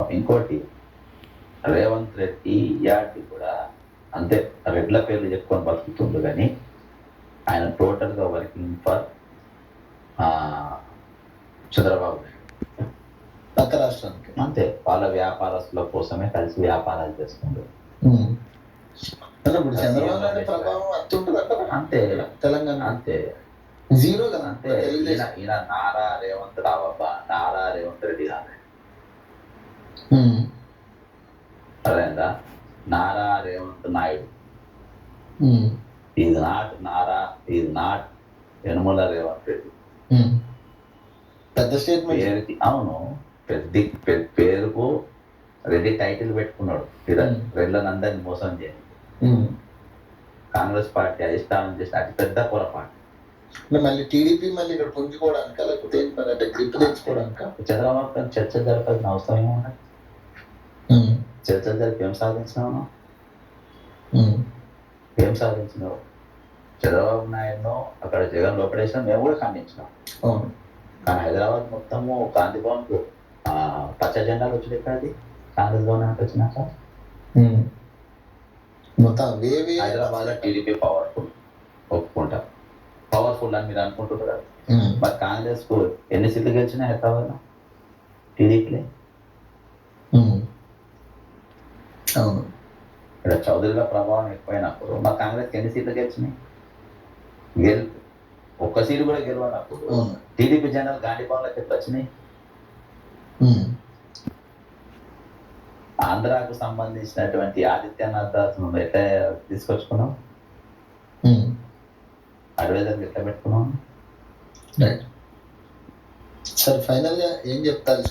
ఇంకోటి రేవంత్ రెడ్డి యాటి కూడా అంతే రెడ్ల పేర్లు చెప్పుకొని బతుకుతుండు కానీ ఆయన టోటల్గా వర్కింగ్ ఫర్ చంద్రబాబు నాయుడు. పక్క రాష్ట్రానికి. అంతే వాళ్ళ వ్యాపారస్తుల కోసమే కలిసి వ్యాపారాలు చేస్తుండ్రు అంటే ఇప్పుడు చంద్రబాబు నాయుడు ప్రభావం అంతుంటుందంట అంతే. తెలంగాణ. అంతే. జీరో కదా. అంతే. ఈయన నారా రేవంత్ రావబ్బా నారా రేవంత్ రెడ్డి కాదు అదేందా Nara Revanth Naidu. Is not Nara is not Yanamala Revanth Reddy. పెద్ద స్టేట్మెంట్ అవును పెద్ద పెద్ద పేరుకు రెడ్డి టైటిల్ పెట్టుకున్నాడు. ఇద Hmm. రెడ్లనందరిని మోసం చేయండి. కాంగ్రెస్ పార్టీ అధిష్టానం చేసిన అతి పెద్ద పొరపాటు మళ్ళీ టీడీపీ మళ్ళీ ఇక్కడ పుంజుకోవడానిక లేకపోతే గ్రిప్ తెచ్చుకోవడానిక? చంద్రబాబు గారు చర్చ జరపాల్సిన అవసరం ఏమున్నది చర్చ జరిపి ఏం సాధించినావు. ఏం సాధించినావు? చంద్రబాబు నాయుడును అక్కడ జగన్ లోపడేసిన మేము కూడా ఖండించినాం. కానీ హైదరాబాద్ మొత్తము గాంధీ భవన్కు ఆ, పచ్చ జెండాలు వచ్చి ఎక్కడది కాంగ్రెస్ గవర్నమెంట్ వచ్చినాక. ఉమ్. మొత్తం హైదరాబాద్ టీడీపీ పవర్ఫుల్ ఒప్పుకుంటా. పవర్ఫుల్ అని మీరు అనుకుంటున్నారు. మరి కాంగ్రెస్కు ఎన్ని సీట్లు గెలిచినాయి హైదరాబాద్ టీడీపీ అవును ఇక్కడ చౌదరిల ప్రభావం ఎక్కువైనప్పుడు మా కాంగ్రెస్ ఎన్ని సీట్లు గెలిచినాయి గెల్ ఒక్క సీటు కూడా గెలవనప్పుడు టీడీపీ జనరల్ గాంధీ భవన్లోకి ఎట్లా వచ్చినాయి. ఆంధ్రాకు సంబంధించినటువంటి ఆదిత్యనాథ్ దాస్ ఎట్లా తీసుకొచ్చుకున్నాం. అడ్వైజర్ ఎట్లా పెట్టుకున్నాం సార్ ఫైనల్గా ఏం చెప్తారు?